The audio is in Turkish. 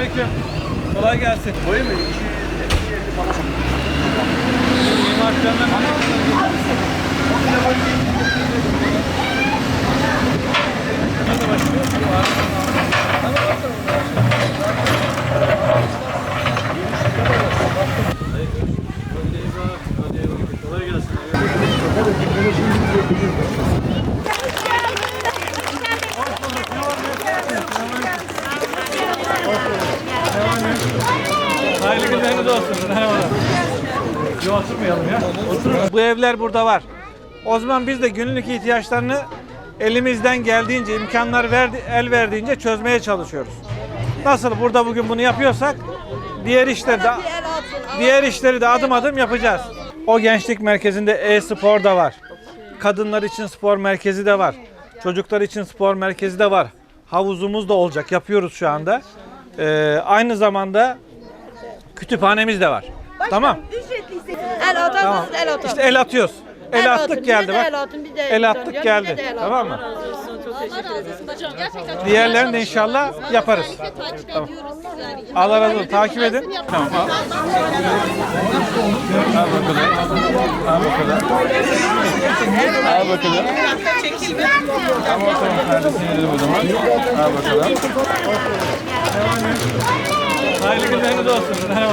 Selamünaleyküm. Kolay gelsin. Boyu mu? Mimar Sinan'dan Nasıl başlıyor? Kolay gelsin. Hayırlı günleriniz olsun. Merhaba. Yok oturmayalım ya. Oturun. Bu evler burada var. O zaman biz de günlük ihtiyaçlarını elimizden geldiğince, imkanlar verdi, el verdiğince çözmeye çalışıyoruz. Nasıl burada bugün bunu yapıyorsak diğer işleri de diğer işleri de adım adım yapacağız. O gençlik merkezinde e-spor da var. Kadınlar için spor merkezi de var. Çocuklar için spor merkezi de var. Havuzumuz da olacak. Yapıyoruz şu anda. Ee, aynı zamanda kütüphanemiz de var. tamam. Ücretliyse el atar Tamam. El atar. İşte el atıyoruz. El, El attık atın, geldi bize de bak. el atın, biz de El attık atıyoruz, geldi. bize de el atın. Tamam mı? Diğerlerini de inşallah yaparız. Tamam. Allah razı olsun. Takip edin. Tamam. Al. Al bakalım. Al bakalım. Al bakalım. Tamam tamam o zaman. Al bakalım. Hayırlı günleriniz olsun. Merhaba.